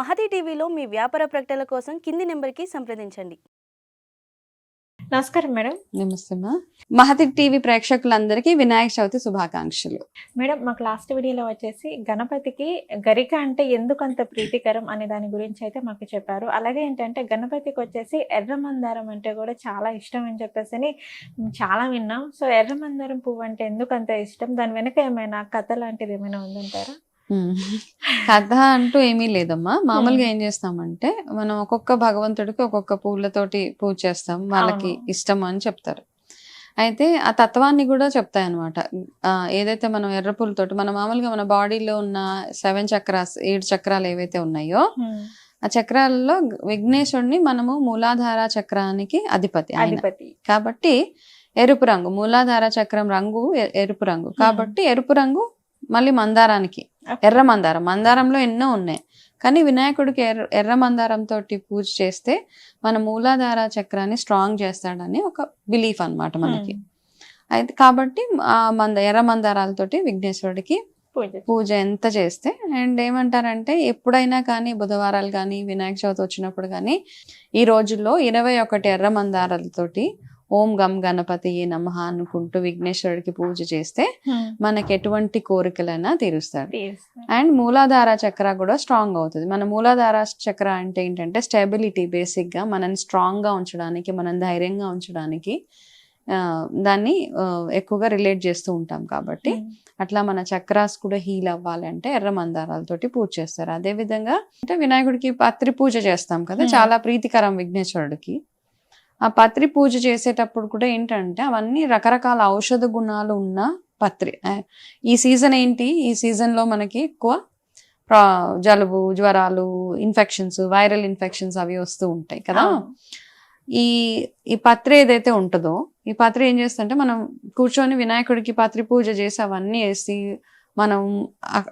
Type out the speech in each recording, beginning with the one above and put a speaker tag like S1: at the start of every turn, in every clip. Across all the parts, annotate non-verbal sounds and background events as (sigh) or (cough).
S1: మహతి టీవీలో మీ వ్యాపార ప్రకటనల కోసం కింది నెంబర్కి సంప్రదించండి.
S2: నమస్కారం మేడం.
S3: నమస్తే మా. మహతి టీవీ ప్రేక్షకులందరికీ వినాయక చవితి శుభాకాంక్షలు.
S2: మేడం మాకు లాస్ట్ వీడియోలో వచ్చేసి గణపతికి గరిక అంటే ఎందుకు అంత ప్రీతికరం అనే దాని గురించి అయితే మాకు చెప్పారు. అలాగే ఏంటంటే గణపతికి వచ్చేసి ఎర్ర మందారం అంటే కూడా చాలా ఇష్టం అని చెప్పేసి అని చాలా విన్నాం. సో ఎర్ర మందారం పువ్వు అంటే ఎందుకు అంత ఇష్టం? దాని వెనక ఏమైనా కథ లాంటిది ఏమైనా ఉందంటారా. (laughs)
S3: కథ అంటూ ఏమీ లేదమ్మా. మామూలుగా ఏం చేస్తామంటే మనం ఒక్కొక్క భగవంతుడికి ఒక్కొక్క పూలతోటి పూజ చేస్తాం. వాళ్ళకి. ఇష్టం అని చెప్తారు. అయితే ఆ తత్వాన్ని కూడా చెప్తాయి అనమాట ఏదైతే మనం ఎర్ర పూలతోటి మన మామూలుగా మన బాడీలో ఉన్న సెవెన్ చక్రాస్ ఏడు చక్రాలు ఏవైతే ఉన్నాయో ఆ చక్రాలలో విఘ్నేశ్వరుని మనము మూలాధార చక్రానికి అధిపతి
S2: అధిపతి.
S3: కాబట్టి ఎరుపు రంగు మూలాధార చక్రం రంగు ఎరుపు రంగు. కాబట్టి ఎరుపు రంగు మళ్ళీ మందారానికి. ఎర్ర మందారం. మందారంలో ఎన్నో ఉన్నాయి. కానీ వినాయకుడికి ఎర్ర ఎర్ర మందారం తోటి పూజ చేస్తే మన మూలాధార చక్రాన్ని స్ట్రాంగ్ చేస్తాడని ఒక బిలీఫ్ అన్నమాట మనకి. అయితే కాబట్టి ఆ మంద ఎర్ర మందారాలతోటి విఘ్నేశ్వరుడికి
S2: పూజ
S3: ఎంత చేస్తే అండ్ ఏమంటారంటే ఎప్పుడైనా కానీ బుధవారాలు కానీ వినాయక చవితి వచ్చినప్పుడు కానీ ఈ రోజుల్లో ఇరవై ఒకటి ఎర్ర మందారాలతోటి ఓం గం గణపతి నమః అనుకుంటూ విఘ్నేశ్వరుడికి పూజ చేస్తే. మనకి ఎటువంటి కోరికలైనా తీరుస్తాడు
S2: తీరుస్తారు.
S3: అండ్ మూలాధార చక్ర కూడా స్ట్రాంగ్ అవుతుంది మన మూలాధార చక్ర అంటే ఏంటంటే స్టెబిలిటీ బేసిక్గా మనని స్ట్రాంగ్గా ఉంచడానికి మనం ధైర్యంగా ఉంచడానికి ఆ, దాన్ని ఎక్కువగా రిలేట్ చేస్తూ ఉంటాం కాబట్టి. అట్లా మన చక్రాస్ కూడా హీల్ అవ్వాలంటే ఎర్ర మందారాలతోటి పూజ చేస్తారు అదే విధంగా అంటే వినాయకుడికి పత్రి పూజ చేస్తాం కదా. చాలా ప్రీతికరం విఘ్నేశ్వరుడికి ఆ పత్రి పూజ చేసేటప్పుడు కూడా ఏంటంటే అవన్నీ రకరకాల ఔషధ గుణాలు ఉన్న పత్రి ఈ సీజన్ ఏంటి ఈ సీజన్లో మనకి ఎక్కువ జలుబు జ్వరాలు ఇన్ఫెక్షన్స్ వైరల్ ఇన్ఫెక్షన్స్ అవి వస్తూ ఉంటాయి కదా. ఈ ఈ పత్రి ఏదైతే ఉంటుందో ఈ పత్రి ఏం చేస్తుంటే మనం కూర్చొని వినాయకుడికి పత్రి పూజ చేసి అవన్నీ వేసి మనం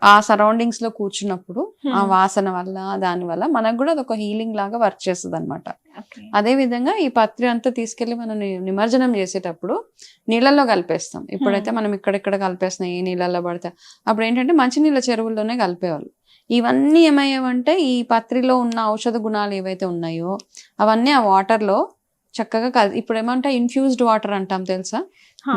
S3: ఆ- సరౌండింగ్స్లో కూర్చున్నప్పుడు ఆ. వాసన వల్ల దాని వల్ల మనకు కూడా అదొక హీలింగ్ లాగా వర్క్ చేస్తుంది అనమాట. అదే విధంగా ఈ పత్రి అంతా తీసుకెళ్ళి మనం నిమజ్జనం చేసేటప్పుడు నీళ్ళల్లో కలిపేస్తాం. ఇప్పుడైతే మనం ఇక్కడిక్కడ కలిపేస్తున్నాం ఏ నీళ్ళల్లో పడితే అప్పుడు ఏంటంటే మంచినీళ్ళ చెరువుల్లోనే కలిపేవాళ్ళు. ఇవన్నీ ఏమయ్యావంటే ఈ పత్రిలో ఉన్న ఔషధ గుణాలు ఏవైతే ఉన్నాయో అవన్నీ ఆ వాటర్లో చక్కగా కలి ఇప్పుడు ఏమంటే ఇన్ఫ్యూజ్డ్ వాటర్ అంటాం తెలుసా.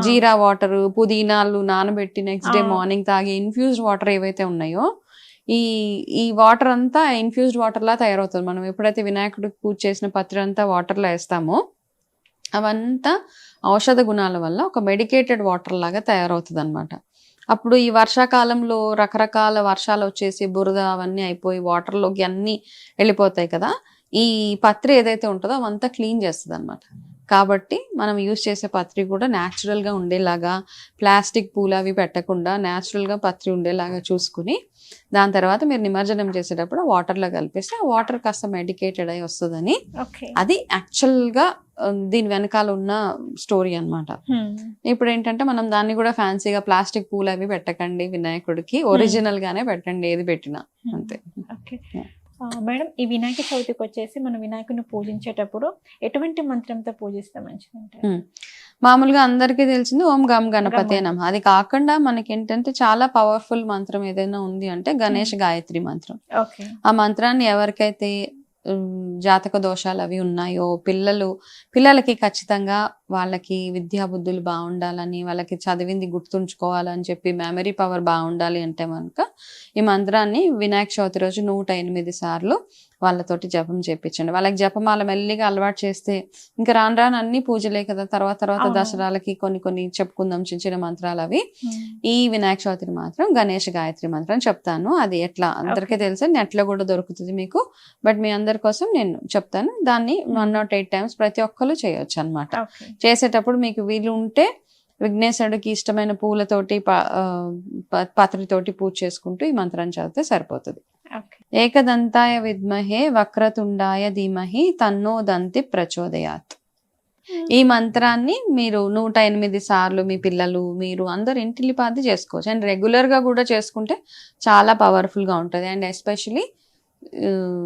S3: జీరా వాటర్ పుదీనాలు నానబెట్టి నెక్స్ట్ డే. మార్నింగ్ తాగే ఇన్ఫ్యూజ్డ్ వాటర్ ఏవైతే ఉన్నాయో ఈ ఈ వాటర్ అంతా ఇన్ఫ్యూజ్డ్ వాటర్ లా తయారవుతుంది. మనం ఎప్పుడైతే వినాయకుడికి పూజ చేసిన పత్రి అంతా వాటర్లో వేస్తామో అవంతా ఔషధ గుణాల వల్ల ఒక మెడికేటెడ్ వాటర్ లాగా తయారవుతుంది అనమాట అప్పుడు ఈ వర్షాకాలంలో రకరకాల వర్షాలు వచ్చేసి బురద అవన్నీ అయిపోయి వాటర్లోకి అన్నీ వెళ్ళిపోతాయి కదా ఈ పత్రి ఏదైతే ఉంటుందో అవంతా క్లీన్ చేస్తుంది అనమాట కాబట్టి మనం యూజ్ చేసే పత్రి కూడా natural గా ఉండేలాగా ప్లాస్టిక్ పూలు అవి పెట్టకుండా natural గా పత్రి ఉండేలాగా చూసుకుని దాని తర్వాత మీరు నిమజ్జనం చేసేటప్పుడు వాటర్లో కలిపేస్తే ఆ వాటర్ కాస్త మెడికేటెడ్ అయి వస్తుందని. అది యాక్చువల్గా దీని వెనకాల ఉన్న స్టోరీ అన్నమాట
S2: Hmm.
S3: ఇప్పుడు ఏంటంటే మనం దాన్ని కూడా ఫ్యాన్సీగా ప్లాస్టిక్ పూలు అవి పెట్టకండి వినాయకుడికి ఒరిజినల్ గానే పెట్టండి ఏది పెట్టినా అంతే Yeah.
S2: ఆ, మేడం ఈ వినాయక చవితికి వచ్చేసి మనం వినాయకుని పూజించేటప్పుడు ఎటువంటి మంత్రంతో పూజిస్తే మంచిది.
S3: మామూలుగా అందరికీ తెలిసింది ఓం గం గణపతి. నమ. అది కాకుండా మనకి ఏంటంటే చాలా పవర్ఫుల్ మంత్రం ఏదైనా ఉంది అంటే గణేష్ గాయత్రి మంత్రం. ఆ మంత్రాన్ని ఎవరికైతే జాతక దోషాలు అవి ఉన్నాయో పిల్లలు పిల్లలకి ఖచ్చితంగా వాళ్ళకి విద్యా బుద్ధులు బాగుండాలని వాళ్ళకి చదివింది గుర్తుంచుకోవాలని చెప్పి మెమరీ పవర్ బాగుండాలి అంటే కనుక ఈ మంత్రాన్ని వినాయక చవితి రోజు నూట ఎనిమిది సార్లు వాళ్ళతోటి జపం చేపించండి. వాళ్ళకి జపమాల మెల్లిగా అలవాటు చేస్తే ఇంకా రాను రాను అన్ని పూజలే కదా. తర్వాత తర్వాత. దసరాలకి కొన్ని కొన్ని చెప్పుకుందాం చిన్న చిన్న మంత్రాలు అవి. ఈ వినాయక చవితిని మాత్రం గణేష్ గాయత్రి మంత్రం చెప్తాను. అది ఎట్లా? అందరికీ. తెలుసు? నెట్లో కూడా దొరుకుతుంది మీకు. బట్ మీ అందరి కోసం నేను చెప్తాను. దాన్ని వన్ నాట్ ఎయిట్ టైమ్స్ ప్రతి ఒక్కరు చేయొచ్చు అన్నమాట.
S2: ఓకే.
S3: చేసేటప్పుడు మీకు వీలు ఉంటే విఘ్నేశ్వరుడికి ఇష్టమైన పూలతోటి పత్రితోటి పూజ చేసుకుంటూ ఈ మంత్రాన్ని చదివితే సరిపోతుంది. ఏకదంతాయ విద్మహే వక్రతుండాయ ధీమహి తన్నో దంతి ప్రచోదయాత్. ఈ మంత్రాన్ని మీరు నూట ఎనిమిది సార్లు మీ పిల్లలు మీరు అందరు ఇంటిలిపాది చేసుకోవచ్చు. అండ్ రెగ్యులర్గా కూడా చేసుకుంటే చాలా పవర్ఫుల్గా ఉంటుంది. అండ్ ఎస్పెషలీ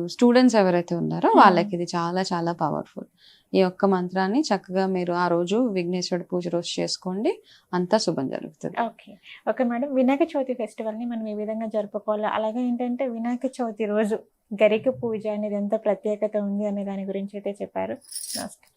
S3: స్టూడెంట్స్ ఎవరైతే ఉన్నారో
S2: Hmm.
S3: వాళ్ళకి ఇది చాలా చాలా పవర్ఫుల్. ఈ యొక్క మంత్రాన్ని చక్కగా మీరు ఆ రోజు విఘ్నేశ్వరుడు పూజ రోజు చేసుకోండి. అంతా శుభం జరుగుతుంది.
S2: Okay. Okay madam Vinayaka Chavithi ఫెస్టివల్ని మనం ఏ విధంగా జరుపుకోవాలి. అలాగే ఏంటంటే వినాయక చవితి రోజు గరిక పూజ అనేది ఎంత ప్రత్యేకత ఉంది అనే దాని గురించి అయితే చెప్పారు. నమస్తే.